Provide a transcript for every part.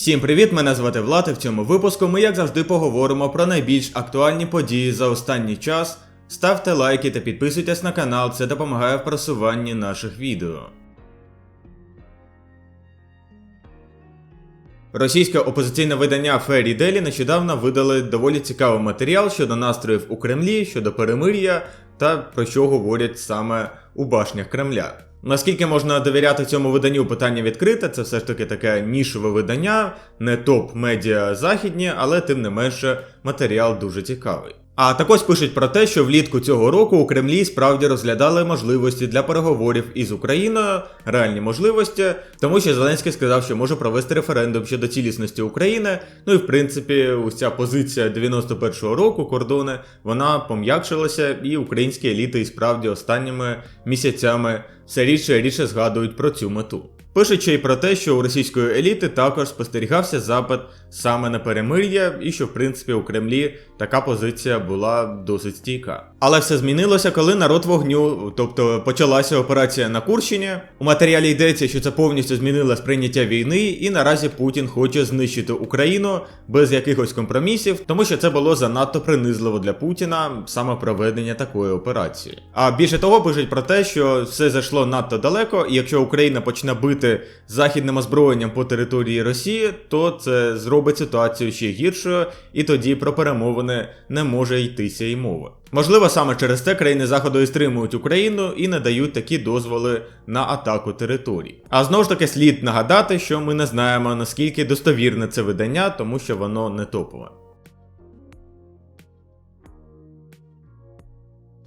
Всім привіт! Мене звати Влад і в цьому випуску ми, як завжди, поговоримо про найбільш актуальні події за останній час. Ставте лайки та підписуйтесь на канал, це допомагає в просуванні наших відео. Російське опозиційне видання Fairy Daily нещодавно видали доволі цікавий матеріал щодо настроїв у Кремлі, щодо перемир'я та про що говорять саме у башнях Кремля. Наскільки можна довіряти цьому виданню питання відкрите, це все ж таки таке нішове видання, не топ-медіа західні, але тим не менше матеріал дуже цікавий. А також пишуть про те, що влітку цього року у Кремлі справді розглядали можливості для переговорів із Україною, реальні можливості, тому що Зеленський сказав, що може провести референдум щодо цілісності України. Ну і в принципі, ця позиція 91-го року кордони вона пом'якшилася, і українські еліти і справді останніми місяцями все рідше і рідше згадують про цю мету. Пишучи й про те, що у російської еліти також спостерігався запит саме на перемир'я, і що в принципі у Кремлі така позиція була досить стійка. Але все змінилося, коли народ вогню, тобто почалася операція на Курщині. У матеріалі йдеться, що це повністю змінило сприйняття війни, і наразі Путін хоче знищити Україну без якихось компромісів, тому що це було занадто принизливо для Путіна саме проведення такої операції. А більше того, пишуть про те, що все зайшло надто далеко, і якщо Україна почне бити західним озброєнням по території Росії, то це зробить ситуацію ще гіршою, і тоді про перемовини не може йтися й мови. Можливо, саме через це країни Заходу і стримують Україну і не дають такі дозволи на атаку територій. А знову ж таки слід нагадати, що ми не знаємо наскільки достовірне це видання, тому що воно не топове.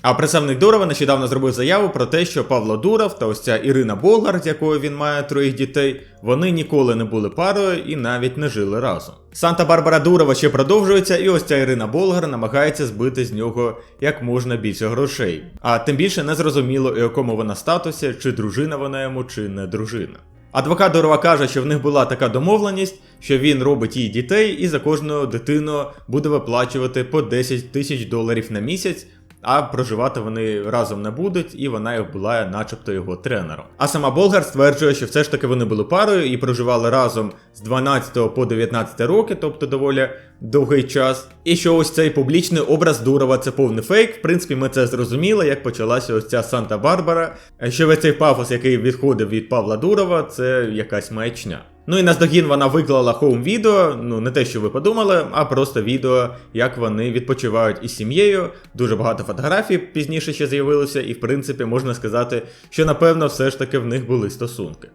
А представник Дурова нещодавно зробив заяву про те, що Павло Дуров та ось ця Ірина Болгар, з якою він має троїх дітей, вони ніколи не були парою і навіть не жили разом. Санта-Барбара Дурова ще продовжується, і ось ця Ірина Болгар намагається збити з нього як можна більше грошей. А тим більше не зрозуміло, у якому вона статусі, чи дружина вона йому, чи не дружина. Адвокат Дурова каже, що в них була така домовленість, що він робить їй дітей і за кожну дитину буде виплачувати по 10 тисяч доларів на місяць. А проживати вони разом не будуть, і вона була, начебто, його тренером. А сама Болгар стверджує, що все ж таки вони були парою і проживали разом з 12 по 19 роки, тобто доволі довгий час. І що ось цей публічний образ Дурова це повний фейк. В принципі, ми це зрозуміли, як почалася ось ця Санта-Барбара. Що весь цей пафос, який відходив від Павла Дурова, це якась маячня. Ну і наздогін вона виклала хоум відео, ну не те, що ви подумали, а просто відео, як вони відпочивають із сім'єю. Дуже багато фотографій пізніше ще з'явилося, і в принципі можна сказати, що напевно все ж таки в них були стосунки.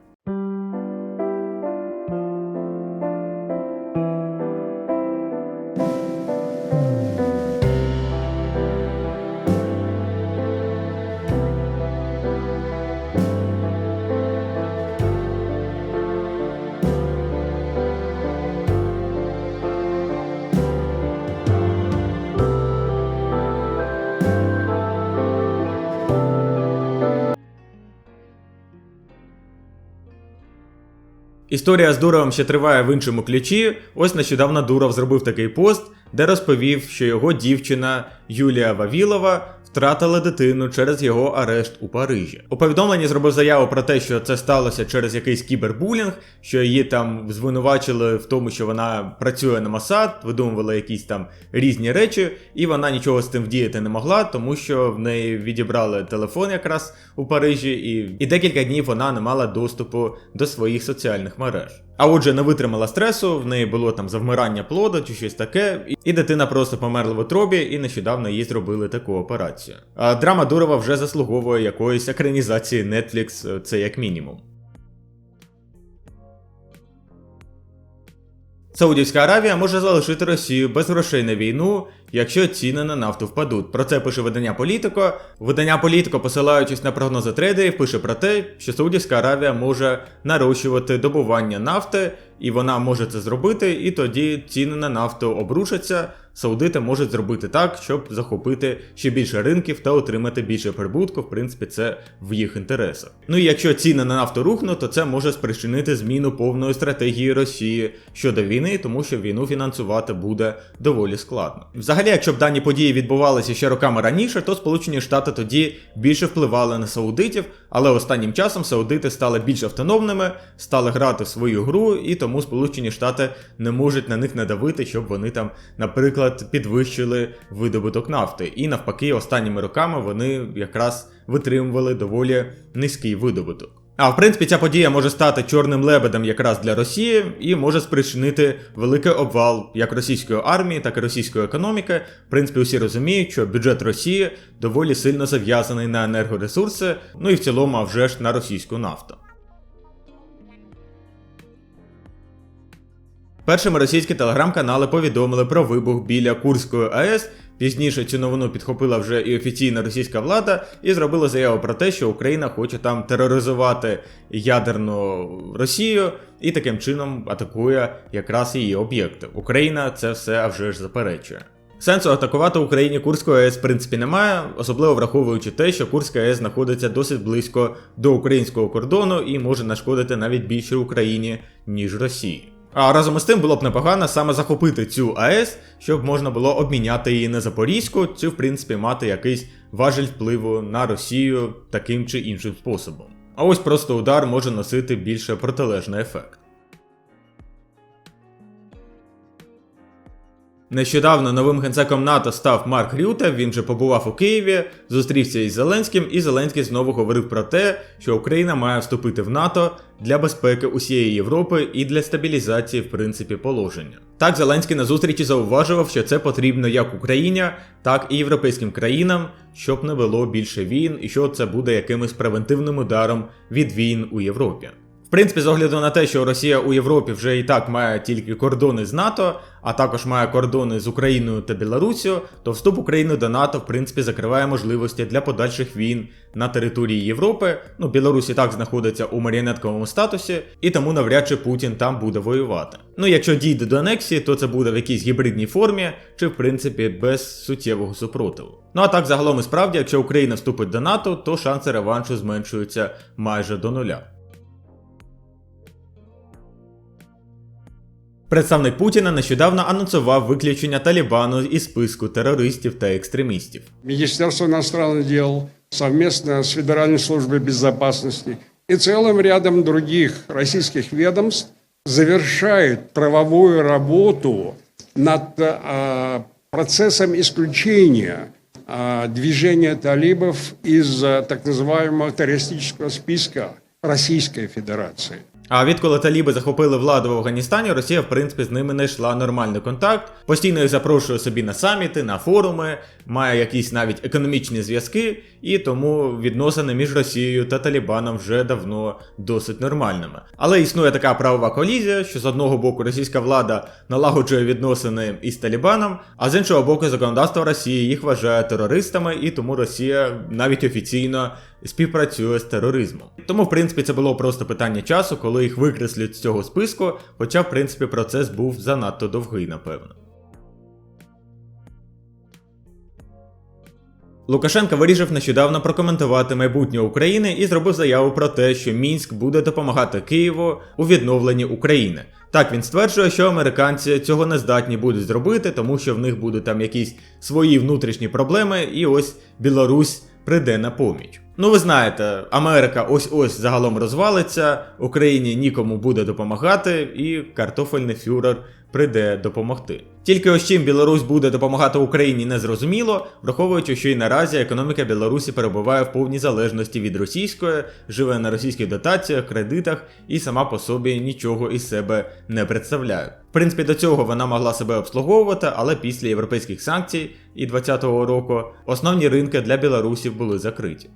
Історія з Дуровим ще триває в іншому ключі. Ось нещодавно Дуров зробив такий пост, де розповів, що його дівчина Юлія Вавілова втратила дитину через його арешт у Парижі. У повідомленні зробив заяву про те, що це сталося через якийсь кібербулінг, що її там звинувачили в тому, що вона працює на Масад, видумувала якісь там різні речі, і вона нічого з тим вдіяти не могла, тому що в неї відібрали телефон якраз у Парижі, і, і декілька днів вона не мала доступу до своїх соціальних мереж. А отже, не витримала стресу, в неї було там завмирання плоду чи щось таке, і дитина просто померла в утробі, і нещодавно їй зробили таку операцію. А драма Дурова вже заслуговує якоїсь екранізації Netflix, це як мінімум. Саудівська Аравія може залишити Росію без грошей на війну, якщо ціни на нафту впадуть. Про це пише видання Політико. Видання Політико, посилаючись на прогнози трейдерів, пише про те, що Саудівська Аравія може нарощувати добування нафти, і вона може це зробити, і тоді ціни на нафту обрушаться. Саудити можуть зробити так, щоб захопити ще більше ринків та отримати більше прибутку. В принципі, це в їх інтересах. Ну і якщо ціни на нафту рухнуть, то це може спричинити зміну повної стратегії Росії щодо війни, тому що війну фінансувати буде доволі складно. Взагалі взагалі, якщо б дані події відбувалися ще роками раніше, то Сполучені Штати тоді більше впливали на саудитів, але останнім часом саудити стали більш автономними, стали грати в свою гру, і тому Сполучені Штати не можуть на них надавити, щоб вони там, наприклад, підвищили видобуток нафти. І навпаки, останніми роками вони якраз витримували доволі низький видобуток. А в принципі, ця подія може стати чорним лебедем якраз для Росії і може спричинити великий обвал як російської армії, так і російської економіки. В принципі, усі розуміють, що бюджет Росії доволі сильно зав'язаний на енергоресурси, ну і в цілому, а вже ж на російську нафту. Першими російські телеграм-канали повідомили про вибух біля Курської АЕС. Пізніше цю новину підхопила вже і офіційна російська влада і зробила заяву про те, що Україна хоче там тероризувати ядерну Росію і таким чином атакує якраз її об'єкти. Україна це все а вже ж заперечує. Сенсу атакувати Україні Курську АЕС в принципі немає, особливо враховуючи те, що Курська АЕС знаходиться досить близько до українського кордону і може нашкодити навіть більше Україні, ніж Росії. А разом із тим було б непогано саме захопити цю АЕС, щоб можна було обміняти її на Запорізьку, цю в принципі мати якийсь важель впливу на Росію таким чи іншим способом. А ось просто удар може носити більше протилежний ефект. Нещодавно новим генсеком НАТО став Марк Рюте, він же побував у Києві, зустрівся із Зеленським, і Зеленський знову говорив про те, що Україна має вступити в НАТО для безпеки усієї Європи і для стабілізації, в принципі, положення. Так, Зеленський на зустрічі зауважував, що це потрібно як Україні, так і європейським країнам, щоб не було більше війн, і що це буде якимось превентивним ударом від війн у Європі. В принципі, з огляду на те, що Росія у Європі вже і так має тільки кордони з НАТО, а також має кордони з Україною та Білорусію, то вступ України до НАТО в принципі закриває можливості для подальших війн на території Європи. Ну, Білорусь і так знаходиться у маріонетковому статусі, і тому навряд чи Путін там буде воювати. Ну, якщо дійде до анексії, то це буде в якійсь гібридній формі, чи в принципі без суттєвого супротиву. Ну а так загалом і справді, якщо Україна вступить до НАТО, то шанси реваншу зменшуються майже до нуля. Представник Путіна нещодавно анонсував виключення Талібану із списку терористів та екстремістів. Министерство иностранных дел совместно с Федеральной службой безопасности и целым рядом других российских ведомств завершают правовую работу над э, процессом исключения э, движения талибов из э, так называемого террористического списка Российской Федерации. А відколи таліби захопили владу в Афганістані, Росія, в принципі, з ними знайшла нормальний контакт, постійно їх запрошує собі на саміти, на форуми, має якісь навіть економічні зв'язки, і тому відносини між Росією та Талібаном вже давно досить нормальними. Але існує така правова колізія, що з одного боку російська влада налагоджує відносини із Талібаном, а з іншого боку, законодавство Росії їх вважає терористами, і тому Росія навіть офіційно співпрацює з тероризмом. Тому, в принципі, це було просто питання часу, коли їх викреслять з цього списку, хоча, в принципі, процес був занадто довгий, напевно. Лукашенко вирішив нещодавно прокоментувати майбутнє України і зробив заяву про те, що Мінськ буде допомагати Києву у відновленні України. Так він стверджує, що американці цього не здатні будуть зробити, тому що в них будуть там якісь свої внутрішні проблеми, і ось Білорусь прийде на поміч. Ну, ви знаєте, Америка ось ось загалом розвалиться, Україні нікому буде допомагати, і картофельний фюрер прийде допомогти. Тільки ось чим Білорусь буде допомагати Україні незрозуміло, враховуючи, що і наразі економіка Білорусі перебуває в повній залежності від російської, живе на російських дотаціях, кредитах і сама по собі нічого із себе не представляє. В принципі, до цього вона могла себе обслуговувати, але після європейських санкцій і 2020 року основні ринки для білорусів були закриті.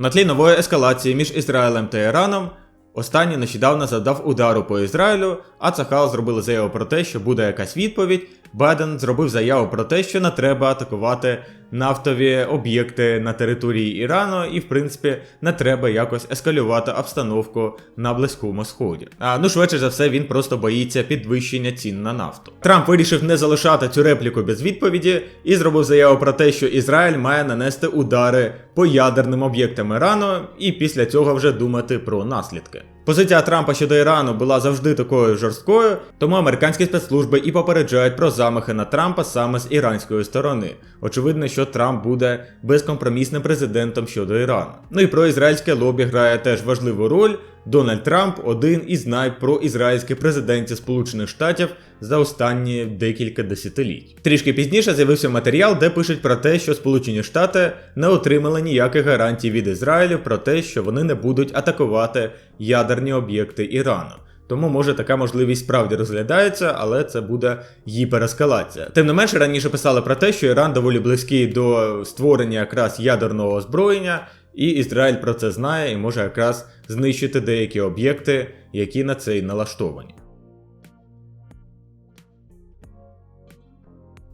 На тлі нової ескалації між Ізраїлем та Іраном останній нещодавно завдав удару по Ізраїлю, а Цахал зробили заяву про те, що буде якась відповідь. Байден зробив заяву про те, що не треба атакувати нафтові об'єкти на території Ірану, і в принципі не треба якось ескалювати обстановку на Близькому Сході. А ну швидше за все, він просто боїться підвищення цін на нафту. Трамп вирішив не залишати цю репліку без відповіді і зробив заяву про те, що Ізраїль має нанести удари по ядерним об'єктам Ірану, і після цього вже думати про наслідки. Позиція Трампа щодо Ірану була завжди такою жорсткою, тому американські спецслужби і попереджають про замахи на Трампа саме з іранської сторони. Очевидно, що Трамп буде безкомпромісним президентом щодо Ірану. Ну і про ізраїльське лобі грає теж важливу роль. Дональд Трамп один із найпроізраїльських президентів Сполучених Штатів за останні декілька десятиліть. Трішки пізніше з'явився матеріал, де пишуть про те, що Сполучені Штати не отримали ніяких гарантій від Ізраїлю про те, що вони не будуть атакувати ядерні об'єкти Ірану. Тому може така можливість справді розглядається, але це буде гіперескалація. Тим не менше, раніше писали про те, що Іран доволі близький до створення якраз ядерного озброєння, і Ізраїль про це знає і може якраз знищити деякі об'єкти, які на це й налаштовані.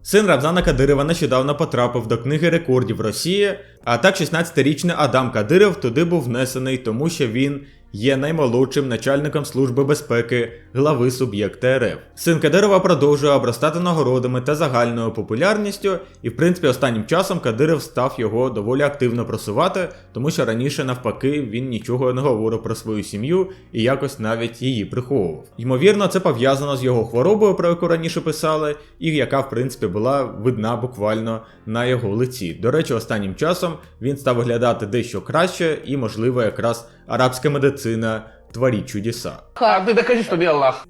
Син Рамзана Кадирова нещодавно потрапив до книги рекордів Росії, а так 16-річний Адам Кадиров туди був внесений, тому що він є наймолодшим начальником Служби безпеки глави суб'єкта РФ. Син Кадирова продовжує обростати нагородами та загальною популярністю, і в принципі останнім часом Кадиров став його доволі активно просувати, тому що раніше навпаки він нічого не говорив про свою сім'ю і якось навіть її приховував. Ймовірно, це пов'язано з його хворобою, про яку раніше писали, і яка в принципі була видна буквально на його лиці. До речі, останнім часом він став виглядати дещо краще, і можливо якраз арабська медицина творить чудеса. А ты докажи, что не Аллах.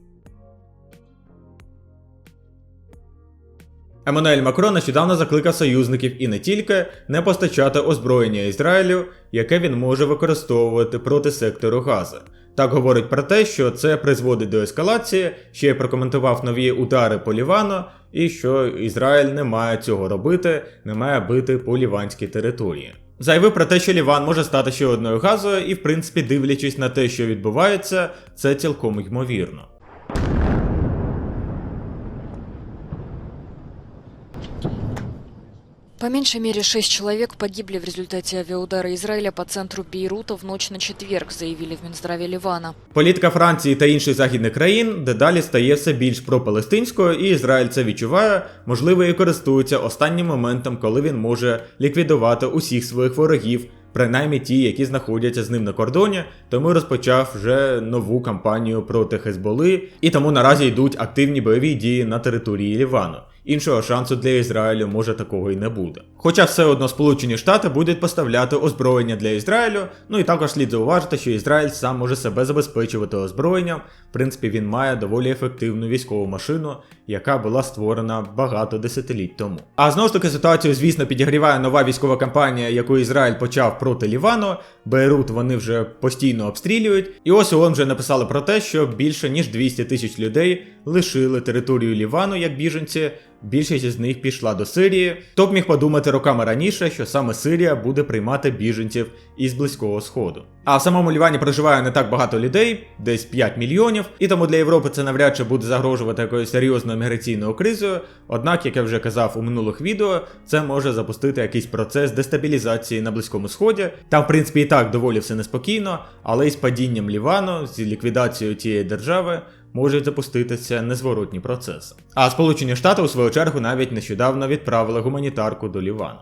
Еммануель Макрон нещодавно закликав союзників і не тільки не постачати озброєння Ізраїлю, яке він може використовувати проти сектору Газа. Так говорить про те, що це призводить до ескалації, ще й прокоментував нові удари по Лівану, і що Ізраїль не має цього робити, не має бити по ліванській території. Заявив про те, що Ліван може стати ще одною газою, і в принципі, дивлячись на те, що відбувається, це цілком ймовірно. По меньшей мере шесть человек погибли в результате авиаудара Израиля по центру Бейрута в ночь на четверг, заявили в Минздраве Ливана. Політика Франції та інших західних країн дедалі стає все більш пропалестинською, і Ізраїль це відчуває, можливо, і користується останнім моментом, коли він може ліквідувати усіх своїх ворогів, принаймні ті, які знаходяться з ним на кордоні, тому розпочав вже нову кампанію проти Хезболи, і тому наразі йдуть активні бойові дії на території Лівану. Іншого шансу для Ізраїлю може такого і не буде. Хоча все одно Сполучені Штати будуть поставляти озброєння для Ізраїлю, ну і також слід зауважити, що Ізраїль сам може себе забезпечувати озброєнням. В принципі, він має доволі ефективну військову машину, яка була створена багато десятиліть тому. А знову ж таки ситуацію, звісно, підігріває нова військова кампанія, яку Ізраїль почав проти Лівану. Бейрут вони вже постійно обстрілюють. І ось ООН вже написали про те, що більше ніж 200 тисяч людей лишили територію Лівану як біженці. Більшість з них пішла до Сирії. Хто б міг подумати роками раніше, що саме Сирія буде приймати біженців із Близького Сходу. А в самому Лівані проживає не так багато людей, десь 5 мільйонів, і тому для Європи це навряд чи буде загрожувати якоюсь серйозною міграційною кризою. Однак, як я вже казав у минулих відео, це може запустити якийсь процес дестабілізації на Близькому Сході. Та, в принципі, і так доволі все неспокійно, але із падінням Лівану, з ліквідацією тієї держави. Можуть запуститися незворотні процеси. А Сполучені Штати у свою чергу навіть нещодавно відправили гуманітарку до Лівану.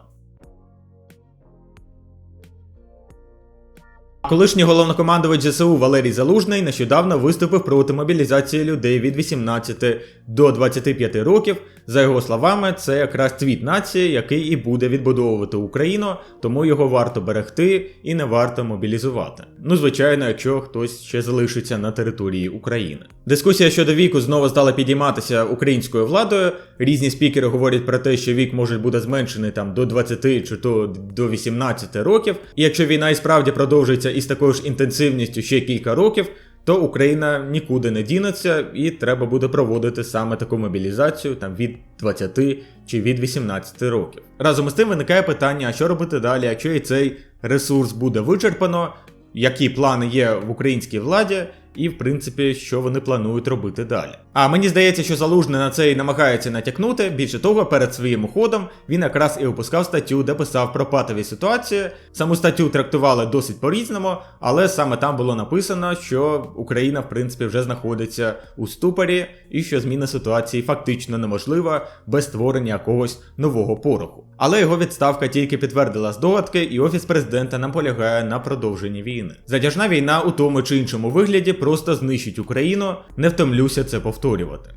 Колишній головнокомандувач ЗСУ Валерій Залужний нещодавно виступив проти мобілізації людей від 18 до 25 років. За його словами, це якраз цвіт нації, який і буде відбудовувати Україну, тому його варто берегти і не варто мобілізувати. Ну, звичайно, якщо хтось ще залишиться на території України. Дискусія щодо віку знову стала підійматися українською владою. Різні спікери говорять про те, що вік може бути зменшений там до 20 чи то до 18 років. І якщо війна і справді продовжується із такою ж інтенсивністю ще кілька років, то Україна нікуди не дінеться і треба буде проводити саме таку мобілізацію там від 20 чи від 18 років. Разом із тим виникає питання, а що робити далі, якщо і цей ресурс буде вичерпано, які плани є в українській владі, і, в принципі, що вони планують робити далі. А мені здається, що Залужний на це і намагається натякнути. Більше того, перед своїм уходом він якраз і випускав статтю, де писав про патові ситуації. Саму статтю трактували досить по-різному, але саме там було написано, що Україна, в принципі, вже знаходиться у ступорі, і що зміна ситуації фактично неможлива без створення якогось нового пороху. Але його відставка тільки підтвердила здогадки, і офіс президента наполягає на продовженні війни. Затяжна війна у тому чи іншому вигляді просто знищить Україну. Не втомлюся це повторювати.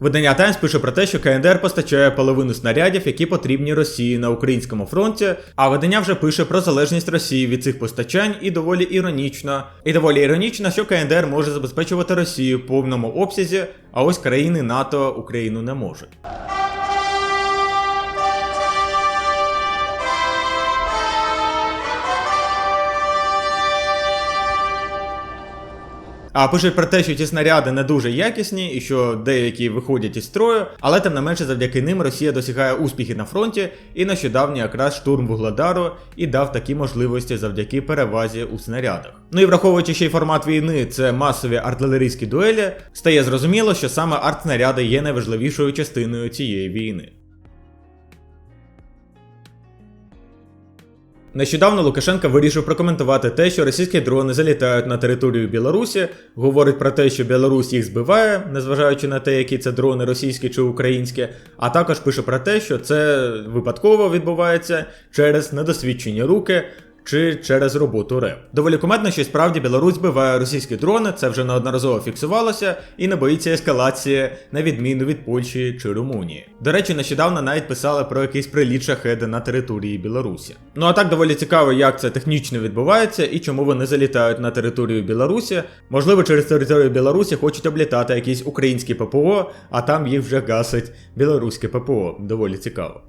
Видання Таймс пише про те, що КНДР постачає половину снарядів, які потрібні Росії на українському фронті. А видання вже пише про залежність Росії від цих постачань і доволі іронічно. І доволі іронічно, що КНДР може забезпечувати Росію в повному обсязі, а ось країни НАТО Україну не можуть. А пишуть про те, що ті снаряди не дуже якісні і що деякі виходять із строю, але тим не менше завдяки ним Росія досягає успіхи на фронті, і нещодавно якраз штурм Вугледару і дав такі можливості завдяки перевазі у снарядах. Ну і враховуючи ще й формат війни, це масові артилерійські дуелі, стає зрозуміло, що саме артснаряди є найважливішою частиною цієї війни. Нещодавно Лукашенко вирішив прокоментувати те, що російські дрони залітають на територію Білорусі, говорить про те, що Білорусь їх збиває, незважаючи на те, які це дрони російські чи українські, а також пише про те, що це випадково відбувається через недосвідчені руки. Чи через роботу РЕП. Доволі кумедно, що справді Білорусь збиває російські дрони, це вже неодноразово фіксувалося, і не боїться ескалації на відміну від Польщі чи Румунії. До речі, нещодавно навіть писали про якийсь приліт шахеди на території Білорусі. Ну а так доволі цікаво, як це технічно відбувається і чому вони залітають на територію Білорусі. Можливо, через територію Білорусі хочуть облітати якісь українські ППО, а там їх вже гасить білоруське ППО. Доволі цікаво.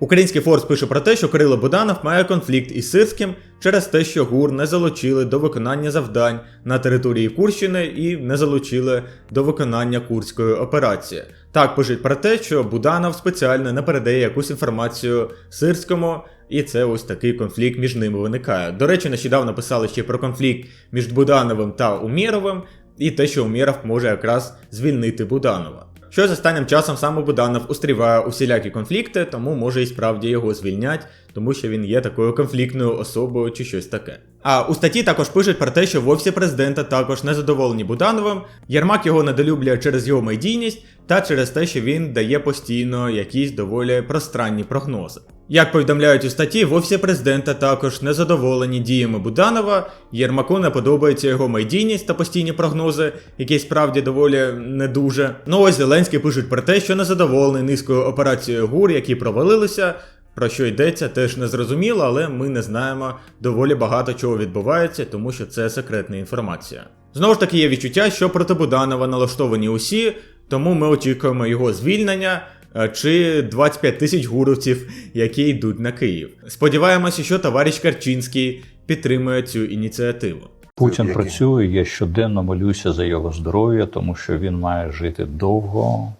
Український Форс пише про те, що Кирило Буданов має конфлікт із Сирським через те, що ГУР не залучили до виконання завдань на території Курщини і не залучили до виконання курської операції. Так пишуть про те, що Буданов спеціально не передає якусь інформацію Сирському, і це ось такий конфлікт між ними виникає. До речі, нещодавно писали ще про конфлікт між Будановим та Умєровим, і те, що Умєров може якраз звільнити Буданова. Що з останнім часом саме Буданов устріває усілякі конфлікти, тому може і справді його звільнять, тому що він є такою конфліктною особою чи щось таке. А у статті також пишуть про те, що в офісі президента також незадоволені Будановим. Єрмак його недолюблює через його медійність та через те, що він дає постійно якісь доволі пространні прогнози. Як повідомляють у статті, в офісі президента також незадоволені діями Буданова. Єрмаку не подобається його медійність та постійні прогнози, які справді доволі не дуже. Ну ось Зеленський пишуть про те, що незадоволений низкою операцією ГУР, які провалилися. Про що йдеться, теж не зрозуміло, але ми не знаємо доволі багато чого відбувається, тому що це секретна інформація. Знову ж таки, є відчуття, що проти Буданова налаштовані усі, тому ми очікуємо його звільнення. Е, Чи 25 тисяч гуровців, які йдуть на Київ. Сподіваємося, що товариш Карчинський підтримує цю ініціативу. Путін працює, я щоденно молюся за його здоров'я, тому що він має жити довго.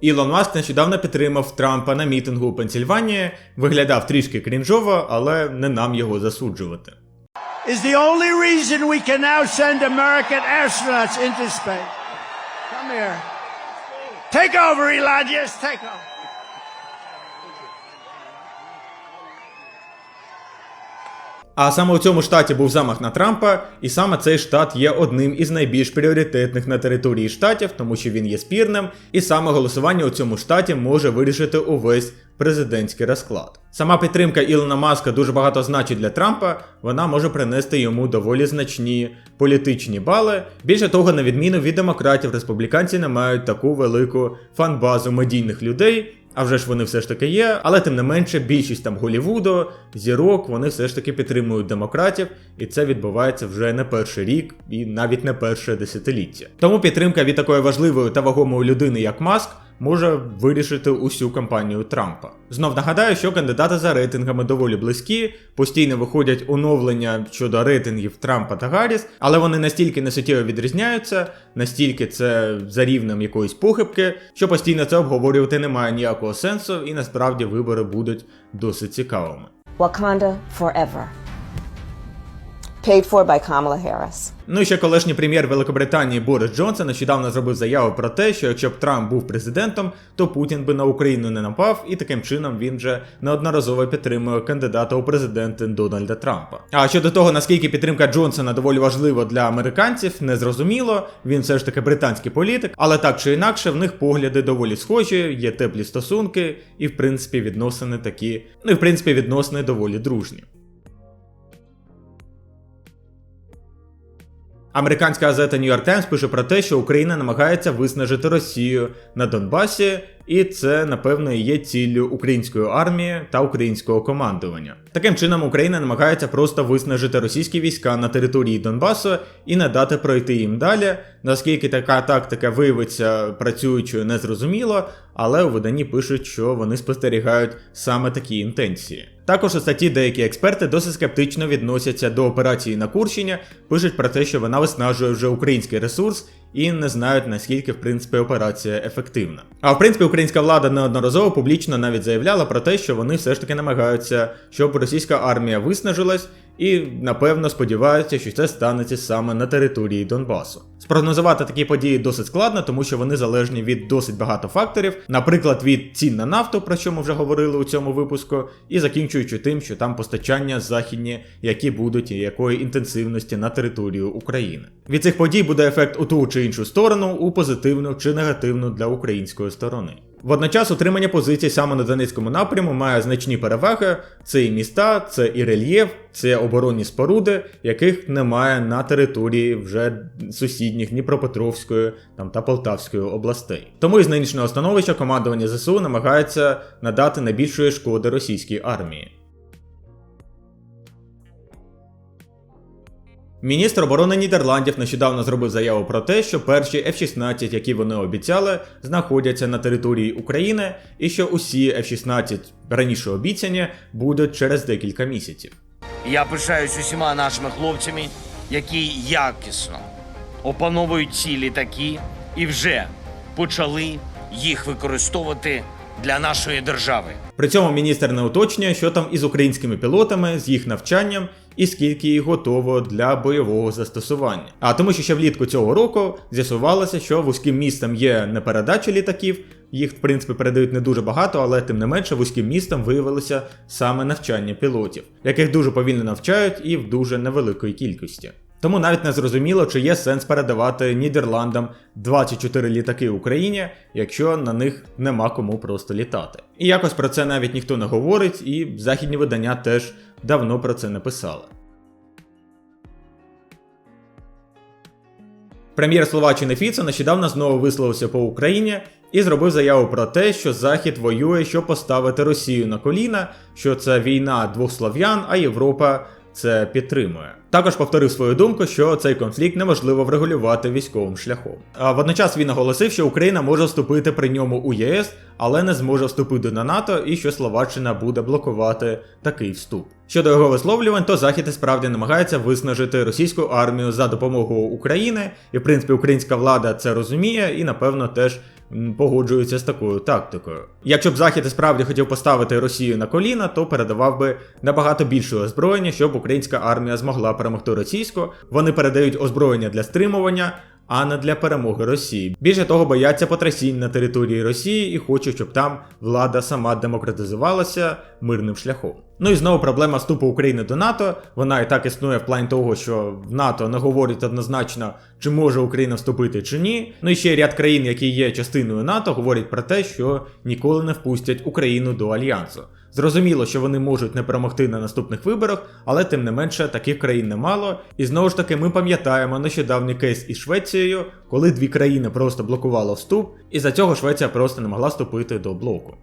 Ілон Маск нещодавно підтримав Трампа на мітингу у Пенсільванії, виглядав трішки крінжово, але не нам його засуджувати. Is the only reason we can now send American astronauts into space. Come here. Take over, Elon. Take over. А саме у цьому штаті був замах на Трампа, і саме цей штат є одним із найбільш пріоритетних на території штатів, тому що він є спірним, і саме голосування у цьому штаті може вирішити увесь президентський розклад. Сама підтримка Ілона Маска дуже багато значить для Трампа, вона може принести йому доволі значні політичні бали. Більше того, на відміну від демократів, республіканці не мають таку велику фан-базу медійних людей. А вже ж вони все ж таки є, але тим не менше більшість там Голівуду, зірок, вони все ж таки підтримують демократів, і це відбувається вже не перший рік і навіть не перше десятиліття. Тому підтримка від такої важливої та вагомої людини, як Маск, може вирішити усю кампанію Трампа. Знов нагадаю, що кандидати за рейтингами доволі близькі, постійно виходять оновлення щодо рейтингів Трампа та Гарріс, але вони настільки несуттєво відрізняються, настільки це за рівнем якоїсь похибки, що постійно це обговорювати немає ніякого сенсу, і насправді вибори будуть досить цікавими. Wakanda forever. Paid for by Kamala Harris. Ну і ще колишній прем'єр Великобританії Борис Джонсон нещодавно зробив заяву про те, що якщо б Трамп був президентом, то Путін би на Україну не напав, і таким чином він вже неодноразово підтримує кандидата у президенти Дональда Трампа. А щодо того, наскільки підтримка Джонсона доволі важлива для американців, не зрозуміло. Він все ж таки британський політик, але так чи інакше, в них погляди доволі схожі, є теплі стосунки, і в принципі відносини такі, ну і в принципі відносини доволі дружні. Американська газета New York Times пише про те, що Україна намагається виснажити Росію на Донбасі, і це, напевно, є ціллю української армії та українського командування. Таким чином, Україна намагається просто виснажити російські війська на території Донбасу і не дати пройти їм далі. Наскільки така тактика виявиться працюючою, не зрозуміло, але у виданні пишуть, що вони спостерігають саме такі інтенції. Також у статті деякі експерти досить скептично відносяться до операції на Курщині, пишуть про те, що вона виснажує вже український ресурс і не знають наскільки в принципі операція ефективна. А в принципі, українська влада неодноразово публічно навіть заявляла про те, що вони все ж таки намагаються, щоб російська армія виснажилась, і напевно сподіваються, що це станеться саме на території Донбасу. Спрогнозувати такі події досить складно, тому що вони залежні від досить багато факторів, наприклад, від цін на нафту, про що ми вже говорили у цьому випуску, і закінчуючи тим, що там постачання західні, які будуть і якої інтенсивності на територію України. Від цих подій буде ефект у ту чи іншу сторону, у позитивну чи негативну для української сторони. Водночас утримання позицій саме на Донецькому напряму має значні переваги: це і міста, це і рельєф, це оборонні споруди, яких немає на території вже сусідніх Дніпропетровської там, та Полтавської областей. Тому із нинішнього становища командування ЗСУ намагається надати найбільшої шкоди російській армії. Міністр оборони Нідерландів нещодавно зробив заяву про те, що перші F-16, які вони обіцяли, знаходяться на території України, і що усі F-16 раніше обіцяні будуть через декілька місяців. Я пишаюсь усіма нашими хлопцями, які якісно опановують ці літаки і вже почали їх використовувати для нашої держави. При цьому міністр не уточнює, що там із українськими пілотами, з їх навчанням і скільки їх готово для бойового застосування. А тому, що ще влітку цього року з'ясувалося, що вузьким містом є не передача літаків, їх в принципі передають не дуже багато, але тим не менше вузьким містом виявилося саме навчання пілотів, яких дуже повільно навчають і в дуже невеликої кількості. Тому навіть не зрозуміло, чи є сенс передавати Нідерландам 24 літаки Україні, якщо на них нема кому просто літати. І якось про це навіть ніхто не говорить, і західні видання теж давно про це не писали. Прем'єр Словаччини Фіцо нещодавно знову висловився по Україні і зробив заяву про те, що Захід воює, щоб поставити Росію на коліна, що це війна двох слов'ян, а Європа це підтримує. Також повторив свою думку, що цей конфлікт неможливо врегулювати військовим шляхом. А водночас він наголосив, що Україна може вступити при ньому у ЄС, але не зможе вступити до НАТО, і що Словаччина буде блокувати такий вступ. Щодо його висловлювань, то Захід і справді намагається виснажити російську армію за допомогою України, і в принципі українська влада це розуміє і напевно теж м, погоджується з такою тактикою. Якщо б Захід і справді хотів поставити Росію на коліна, то передавав би набагато більше озброєння, щоб українська армія змогла перемогти російську. Вони передають озброєння для стримування. А не для перемоги Росії. Більше того, бояться потрясінь на території Росії і хочуть, щоб там влада сама демократизувалася мирним шляхом. Ну і знову проблема вступу України до НАТО. Вона і так існує в плані того, що в НАТО не говорять однозначно, чи може Україна вступити чи ні. Ну і ще ряд країн, які є частиною НАТО, говорять про те, що ніколи не впустять Україну до альянсу. Зрозуміло, що вони можуть не перемогти на наступних виборах, але тим не менше таких країн немало. І знову ж таки, ми пам'ятаємо нещодавній кейс із Швецією, коли дві країни просто блокувало вступ, і за цього Швеція просто не могла вступити до блоку.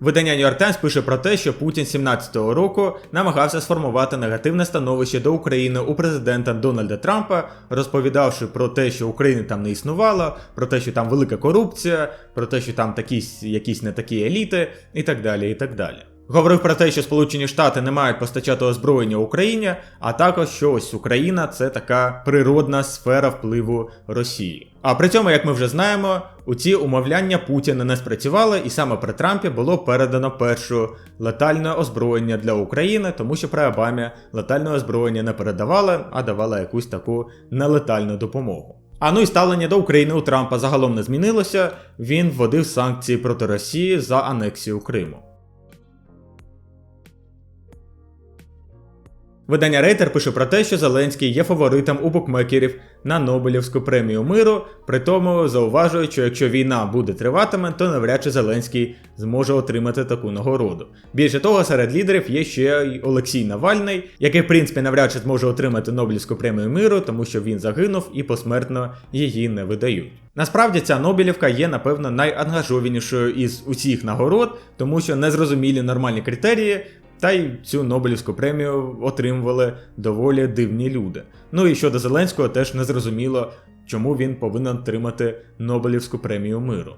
Видання New York Times пише про те, що Путін 17-го року намагався сформувати негативне становище до України у президента Дональда Трампа, розповідавши про те, що України там не існувало, про те, що там велика корупція, про те, що там такі, якісь не такі еліти, і так далі. і так далі. Говорив про те, що Сполучені Штати не мають постачати озброєння Україні, а також що ось Україна це така природна сфера впливу Росії. А при цьому, як ми вже знаємо, у ці умовляння Путіна не спрацювали, і саме при Трампі було передано першу летальне озброєння для України, тому що при Обамі летальне озброєння не передавали, а давали якусь таку нелетальну допомогу. А ну і ставлення до України у Трампа загалом не змінилося. Він вводив санкції проти Росії за анексію Криму. Видання Рейтер пише про те, що Зеленський є фаворитом у букмекерів на Нобелівську премію миру, при тому зауважують, що якщо війна буде триватиме, то навряд чи Зеленський зможе отримати таку нагороду. Більше того, серед лідерів є ще й Олексій Навальний, який, в принципі, навряд чи зможе отримати Нобелівську премію миру, тому що він загинув і посмертно її не видають. Насправді ця Нобелівка є, напевно, найангажованішою із усіх нагород, тому що незрозумілі нормальні критерії. Та й цю Нобелівську премію отримували доволі дивні люди. Ну і щодо Зеленського теж не зрозуміло, чому він повинен отримати Нобелівську премію миру.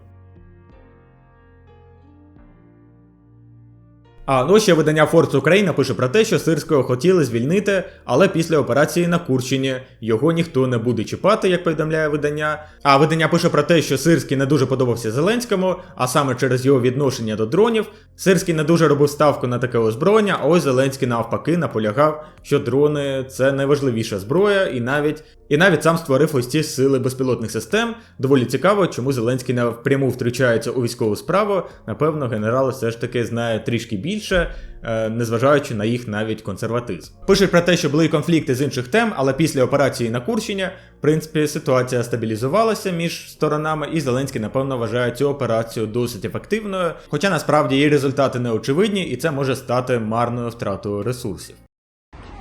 А ну ще видання Форс Україна пише про те, що Сирського хотіли звільнити, але після операції на Курщині його ніхто не буде чіпати, як повідомляє видання. А видання пише про те, що Сирський не дуже подобався Зеленському, а саме через його відношення до дронів. Сирський не дуже робив ставку на таке озброєння, а ось Зеленський навпаки наполягав, що дрони це найважливіша зброя, і навіть і навіть сам створив ось ці сили безпілотних систем. Доволі цікаво, чому Зеленський не впряму втручається у військову справу. Напевно, генерал все ж таки знає трішки більше, е, незважаючи на їх навіть консерватизм. Пишуть про те, що були конфлікти з інших тем, але після операції на Курщині, в принципі, ситуація стабілізувалася між сторонами, і Зеленський, напевно, вважає цю операцію досить ефективною. Хоча насправді її результати не очевидні, і це може стати марною втратою ресурсів.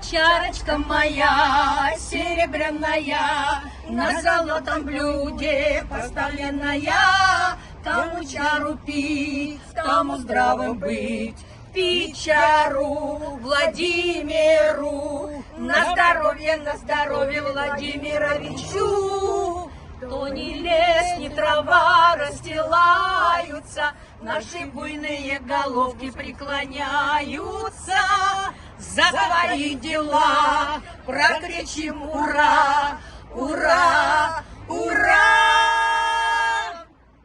Чарочка моя серебряная, на золотом блюде поставленная, тому чару пить, тому здравым быть. Пить чару Владимиру, на здоровье, на здоровье Владимировичу. То ни лес, ни трава расстилаются, Наши буйные головки преклоняются. За твои дела прокричим ура, ура, ура!